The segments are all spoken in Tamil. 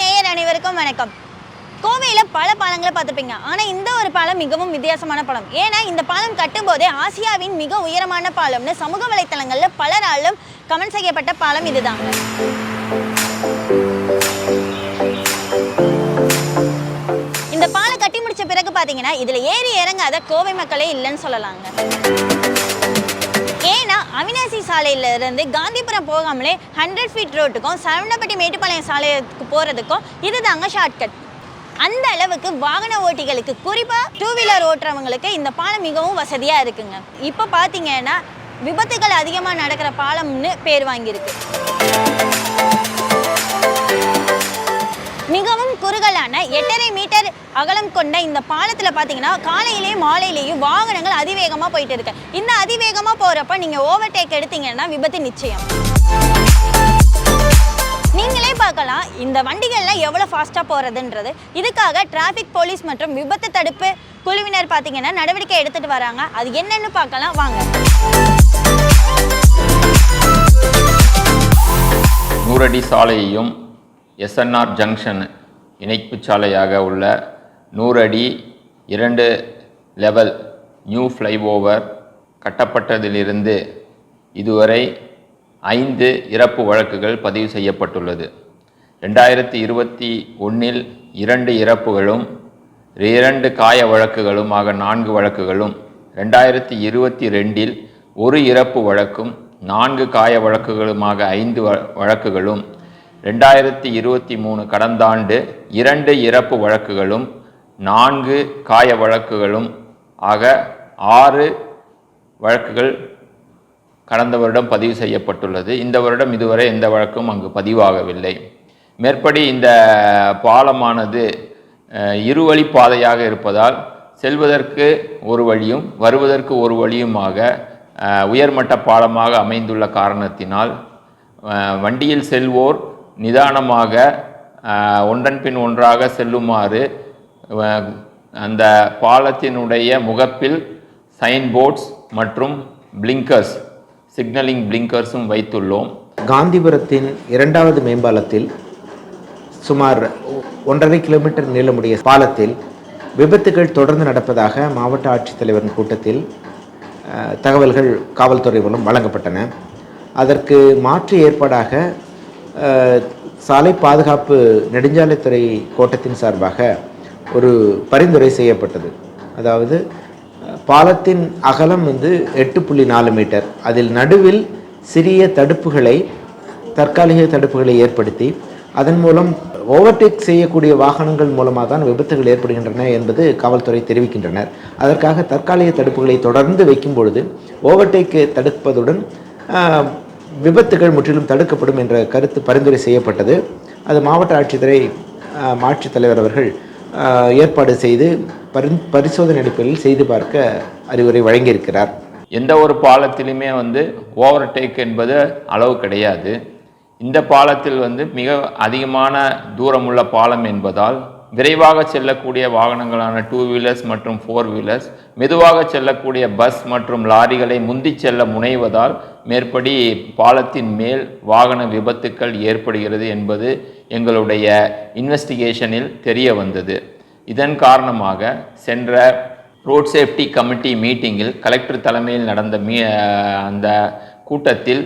நேயர் அனைவருக்கும் வணக்கம். கோவையில் பல பாலங்களை பார்த்துருப்பீங்க. ஆனால் இந்த ஒரு பாலம் மிகவும் வித்தியாசமான பாலம். ஏன்னா இந்த பாலம் கட்டும்போதே ஆசியாவின் மிக உயரமான பாலம்னு சமூக வலைத்தளங்களில் பலராலும் கமெண்ட் செய்யப்பட்ட பாலம் இதுதான். இந்த பாலம் கட்டி முடிச்ச பிறகு பார்த்தீங்கன்னா இதில் ஏறி இறங்காத கோவை மக்களே இல்லைன்னு சொல்லலாங்க. ஏன்னா அவினாசி சாலையிலிருந்து காந்திபுரம் போகாமலே ஹண்ட்ரட் ஃபீட் ரோட்டுக்கும் சரவணப்பட்டி மேட்டுப்பாளையம் சாலைக்கு போகிறதுக்கும் இதுதாங்க ஷார்ட்கட் அந்த அளவுக்கு வாகன ஓட்டிகளுக்கு குறிப்பாக டூ வீலர் ஓட்டுறவங்களுக்கு இந்த பாலம் மிகவும் வசதியாக இருக்குங்க. இப்போ பார்த்தீங்கன்னா விபத்துகள் அதிகமாக நடக்கிற பாலம்னு பேர் வாங்கியிருக்கு. மிகவும் குறுகலான எட்டரை மீட்டர் அகலம் கொண்ட இந்த பாலத்தில் பார்த்தீங்கன்னா காலையிலேயும் மாலையிலேயும் வாகனங்கள் அதிவேகமாக போயிட்டு இருக்கு. இந்த அதிவேகமாக போகிறப்ப நீங்கள் ஓவர்டேக் எடுத்தீங்கன்னா விபத்து நிச்சயம். நீங்களே பார்க்கலாம் இந்த வண்டிகள்லாம் எவ்வளோ ஃபாஸ்ட்டாக போகிறதுன்றது இதுக்காக டிராஃபிக் போலீஸ் மற்றும் விபத்து தடுப்பு குழுவினர் பார்த்தீங்கன்னா நடவடிக்கை எடுத்துகிட்டு வராங்க. அது என்னென்னு பார்க்கலாம் வாங்க. நூறடி சாலையையும் எஸ்என்ஆர் ஜங்ஷன் இணைப்பு சாலையாக உள்ள நூறடி இரண்டு லெவல் நியூ ஃப்ளைஓவர் கட்டப்பட்டதிலிருந்து இதுவரை ஐந்து இறப்பு வழக்குகள் பதிவு செய்யப்பட்டுள்ளது. ரெண்டாயிரத்தி இருபத்தி ஒன்றில் இரண்டு இறப்புகளும் இரண்டு காய வழக்குகளும் ஆக நான்கு வழக்குகளும் ரெண்டாயிரத்தி இருபத்தி ரெண்டில் ஒரு இறப்பு வழக்கும் நான்கு காய வழக்குகளுமாக ஐந்து வ- வழக்குகளும் ரெண்டாயிரத்தி இருபத்தி மூணு கடந்த ஆண்டு இரண்டு இறப்பு வழக்குகளும் நான்கு காய வழக்குகளும் ஆக ஆறு வழக்குகள் கடந்த வருடம் பதிவு செய்யப்பட்டுள்ளது. இந்த வருடம் இதுவரை எந்த வழக்கும் அங்கு பதிவாகவில்லை. மேற்படி இந்த பாலமானது இருவழி பாதையாக இருப்பதால் செல்வதற்கு ஒரு வழியும் வருவதற்கு ஒரு வழியுமாக உயர்மட்ட பாலமாக அமைந்துள்ள காரணத்தினால் வண்டியில் செல்வோர் நிதானமாக ஒன்றன் பின் ஒன்றாக செல்லுமாறு அந்த பாலத்தினுடைய முகப்பில் சைன் போர்ட்ஸ் மற்றும் பிளிங்கர்ஸ் சிக்னலிங் பிளிங்கர்ஸும் வைத்துள்ளோம். காந்திபுரத்தின் இரண்டாவது மேம்பாலத்தில் சுமார் ஒன்றரை கிலோமீட்டர் நீளமுடைய பாலத்தில் விபத்துகள் தொடர்ந்து நடப்பதாக மாவட்ட ஆட்சித்தலைவரின் கூட்டத்தில் தகவல்கள் காவல்துறை மூலம் வழங்கப்பட்டன. அதற்கு மாற்று ஏற்பாடாக சாலை பாதுகாப்பு நெடுஞ்சாலைத்துறை கோட்டத்தின் சார்பாக ஒரு பரிந்துரை செய்யப்பட்டது. அதாவது பாலத்தின் அகலம் வந்து எட்டு புள்ளி நாலு மீட்டர். அதில் நடுவில் சிறிய தடுப்புகளை தற்காலிக தடுப்புகளை ஏற்படுத்தி அதன் மூலம் ஓவர்டேக் செய்யக்கூடிய வாகனங்கள் மூலமாக தான் விபத்துகள் ஏற்படுகின்றன என்பது காவல்துறை தெரிவிக்கின்றனர். அதற்காக தற்காலிக தடுப்புகளை தொடர்ந்து வைக்கும் பொழுது ஓவர்டேக் தடுப்பதுடன் விபத்துகள் முற்றிலும் தடுக்கப்படும் என்ற கருத்து பரிந்துரை செய்யப்பட்டது. அது மாவட்ட ஆட்சித்துறை ஆட்சித்தலைவர் அவர்கள் ஏற்பாடு செய்து பரி பரிசோதனை அடிப்படையில் செய்து பார்க்க அறிவுரை வழங்கியிருக்கிறார். எந்த ஒரு பாலத்திலுமே வந்து ஓவர்டேக் என்பது அளவு கிடையாது. இந்த பாலத்தில் வந்து மிக அதிகமான தூரமுள்ள பாலம் என்பதால் விரைவாக செல்லக்கூடிய வாகனங்களான டூ வீலர்ஸ் மற்றும் ஃபோர் வீலர்ஸ் மெதுவாக செல்லக்கூடிய பஸ் மற்றும் லாரிகளை முந்தி செல்ல முனைவதால் மேற்படி பாலத்தின் மேல் வாகன விபத்துக்கள் ஏற்படுகிறது என்பது எங்களுடைய இன்வெஸ்டிகேஷனில் தெரிய வந்தது. இதன் காரணமாக சென்ற ரோட் சேஃப்டி கமிட்டி மீட்டிங்கில் கலெக்டர் தலைமையில் நடந்த மீ அந்த கூட்டத்தில்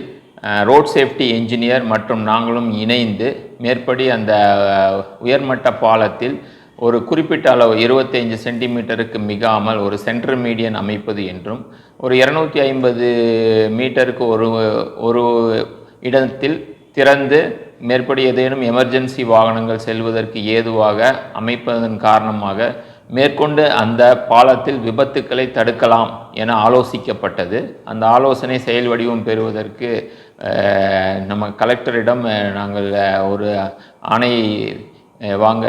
ரோட் சேஃப்டி என்ஜினியர் மற்றும் நாங்களும் இணைந்து மேற்படி அந்த உயர்மட்ட பாலத்தில் ஒரு குறிப்பிட்ட அளவு 25 சென்டிமீட்டருக்கு மிகாமல் ஒரு சென்டர் மீடியன் அமைப்பது என்றும் ஒரு இரநூத்தி ஐம்பது மீட்டருக்கு ஒரு ஒரு இடத்தில் திறந்து மேற்படி ஏதேனும் எமர்ஜென்சி வாகனங்கள் செல்வதற்கு ஏதுவாக அமைப்பதன் காரணமாக மேற்கொண்டு அந்த பாலத்தில் விபத்துக்களை தடுக்கலாம் என ஆலோசிக்கப்பட்டது. அந்த ஆலோசனை செயல் வடிவம் பெறுவதற்கு நம்ம கலெக்டரிடம் நாங்கள் ஒரு ஆணையை வாங்க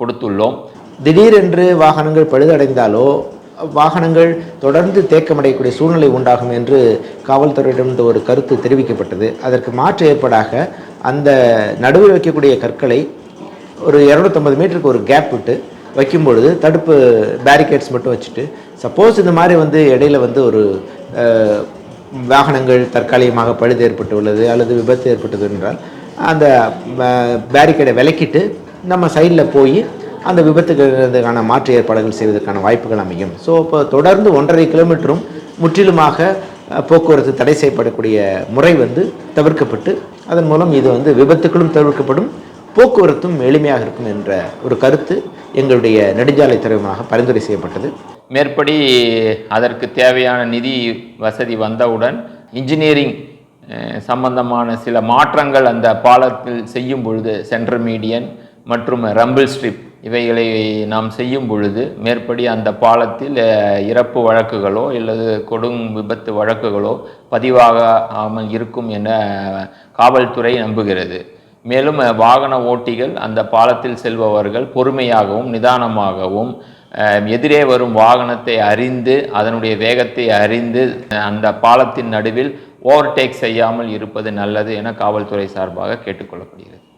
கொடுத்துள்ளோம். திடீரென்று வாகனங்கள் பழுதடைந்தாலோ வாகனங்கள் தொடர்ந்து தேக்கமடையக்கூடிய சூழ்நிலை உண்டாகும் என்று காவல்துறையிடம் ஒரு கருத்து தெரிவிக்கப்பட்டது. அதற்கு மாற்று ஏற்பாடாக அந்த நடுவில் வைக்கக்கூடிய கற்களை ஒரு இரநூத்தம்பது மீட்டருக்கு ஒரு கேப் விட்டு வைக்கும் பொழுது தடுப்பு பேரிகேட்ஸ் மட்டும் வச்சுட்டு சப்போஸ் இந்த மாதிரி வந்து இடையில வந்து ஒரு வாகனங்கள் தற்காலிகமாக பழுது ஏற்பட்டு உள்ளது அல்லது விபத்து ஏற்பட்டது என்றால் அந்த பேரிகேடை விலக்கிட்டு நம்ம சைடில் போய் அந்த விபத்துகளுக்கான மாற்று ஏற்பாடுகள் செய்வதற்கான வாய்ப்புகள் அமையும். ஸோ இப்போ தொடர்ந்து ஒன்றரை கிலோமீட்டரும் முற்றிலுமாக போக்குவரத்து தடை செய்யப்படக்கூடிய முறை வந்து தவிர்க்கப்பட்டு அதன் மூலம் இது வந்து விபத்துகளும் தவிர்க்கப்படும் போக்குவரத்தும் எளிமையாக இருக்கும் என்ற ஒரு கருத்து எங்களுடைய நெடுஞ்சாலை மூலமாக பரிந்துரை செய்யப்பட்டது. மேற்படி அதற்கு தேவையான நிதி வசதி வந்தவுடன் இன்ஜினியரிங் சம்பந்தமான சில மாற்றங்கள் அந்த பாலத்தில் செய்யும் பொழுது சென்ட்ரல் மீடியன் மற்றும் ரம்பிள் ஸ்ட்ரிப் இவைகளை நாம் செய்யும் பொழுது மேற்படி அந்த பாலத்தில் இறப்பு வழக்குகளோ அல்லது கொடும் விபத்து வழக்குகளோ பதிவாக இருக்கும் என காவல்துறை நம்புகிறது. மேலும் வாகன ஓட்டிகள் அந்த பாலத்தில் செல்பவர்கள் பொறுமையாகவும் நிதானமாகவும் எதிரே வரும் வாகனத்தை அறிந்து அதனுடைய வேகத்தை அறிந்து அந்த பாலத்தின் நடுவில் ஓவர்டேக் செய்யாமல் இருப்பது நல்லது என காவல்துறை சார்பாக கேட்டுக்கொள்ளப்படுகிறது